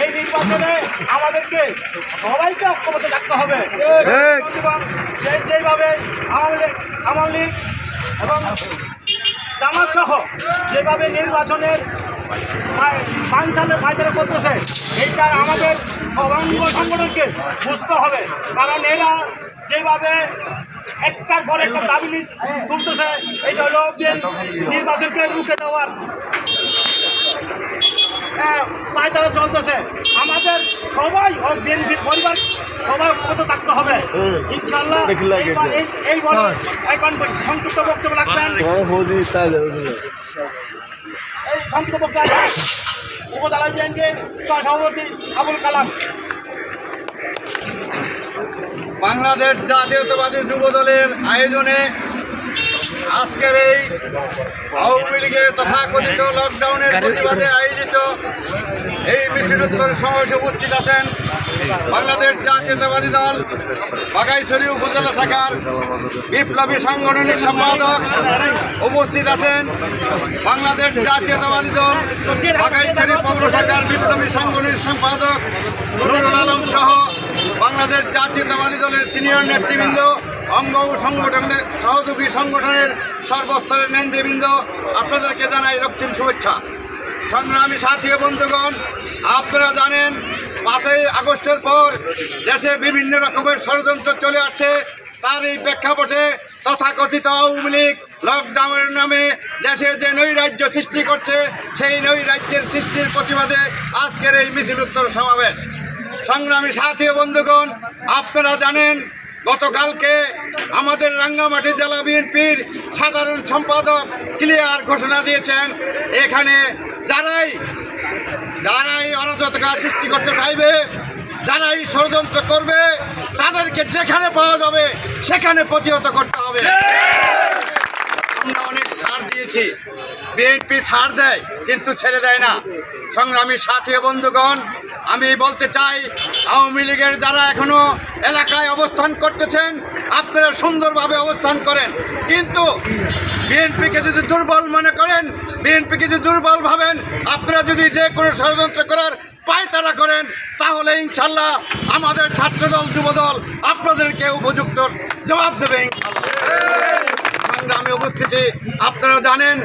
এই নির্বাচনে আমাদেরকে সবাইকে ঐক্যবদ্ধ থাকতে হবে। যেইভাবে আওয়ামী লীগ আওয়ামী লীগ এবং জামাত সহ যেভাবে নির্বাচনের ফায়দারা করতেছে এইটা আমাদের সর্বাঙ্গ সংগঠনকে বুঝতে হবে। কারণ এরা যেভাবে একটার পর একটা দাবি তুলতেছে এইটা হলো নির্বাচনকে রুখে দেওয়ার পায়তারা চলতেছে। আমাদের সবাই ও বিএনপির পরিবার সবাই কত থাকতে হবে ইনশাল্লাহ এই- এই বলে এখন সংক্ষিপ্ত বক্তব্য রাখবেন? এই সংক্ষিপ্ত বক্তব্য উপজেলা বিএনপির সভাপতি আবুল কালাম। বাংলাদেশ জাতীয়তাবাদী যুব দলের আয়োজনে আজকের এই আওয়ামী লীগের তথাকথিত লকডাউনের প্রতিবাদে আয়োজিত এই মিছিলোত্তর সমাবেশে উপস্থিত আছেন বাংলাদেশ জাতীয়তাবাদী দল বাগাইছড়ি উপজেলা শাখার বিপ্লবী সাংগঠনিক সম্পাদক উপস্থিত আছেন বাংলাদেশ জাতীয়তাবাদী দল বাগাইছড়ি পৌর শাখার বিপ্লবী সাংগঠনিক সম্পাদক নুরুল আলম সহ বাংলাদেশ জাতীয়তাবাদী দলের সিনিয়র নেতৃবৃন্দ। অঙ্গ সংগঠনের সহযোগী সংগঠনের সর্বস্তরের নেতৃবৃন্দ, আপনাদেরকে জানাই রক্তিম শুভেচ্ছা। সংগ্রামী সাথী বন্ধুগণ, আপনারা জানেন, পাঁচই আগস্টের পর দেশে বিভিন্ন রকমের ষড়যন্ত্র চলে আসছে। তার এই প্রেক্ষাপটে তথাকথিত আওয়ামী লীগ লকডাউনের নামে দেশে যে নৈরাজ্য সৃষ্টি করছে, সেই নৈরাজ্যের সৃষ্টির প্রতিবাদে আজকের এই মিছিল উত্তর সমাবেশ। সংগ্রামী সাথী বন্ধুগণ, আপনারা জানেন গতকালকে আমাদের রাঙ্গামাটি জেলা বিএনপির সাধারণ সম্পাদক ক্লিয়ার ঘোষণা দিয়েছেন, এখানে যারাই যারাই অরাজকতা সৃষ্টি করতে চাইবে, যারাই ষড়যন্ত্র করবে, তাদেরকে যেখানে পাওয়া যাবে, সেখানে প্রতিহত করতে হবে। আমরা অনেক ছাড় দিয়েছি। বিএনপি ছাড় দেয়, কিন্তু ছেড়ে দেয় না। সংগ্রামী সাথী বন্ধুগণ, আমি বলতে চাই আওয়ামী লীগের যারা এখনও এলাকায় অবস্থান করতেছেন, আপনারা সুন্দরভাবে অবস্থান করেন। কিন্তু বিএনপিকে যদি দুর্বল মনে করেন, বিএনপিকে যদি দুর্বল ভাবেন, আপনারা যদি যে কোনো ষড়যন্ত্র করার পায়তারা করেন, তাহলে ইনশাল্লাহ আমাদের ছাত্রদল, যুবদল আপনাদেরকে উপযুক্ত জবাব দেবে ইনশাল্লাহ। সংগ্রামে উপস্থিতি, আপনারা জানেন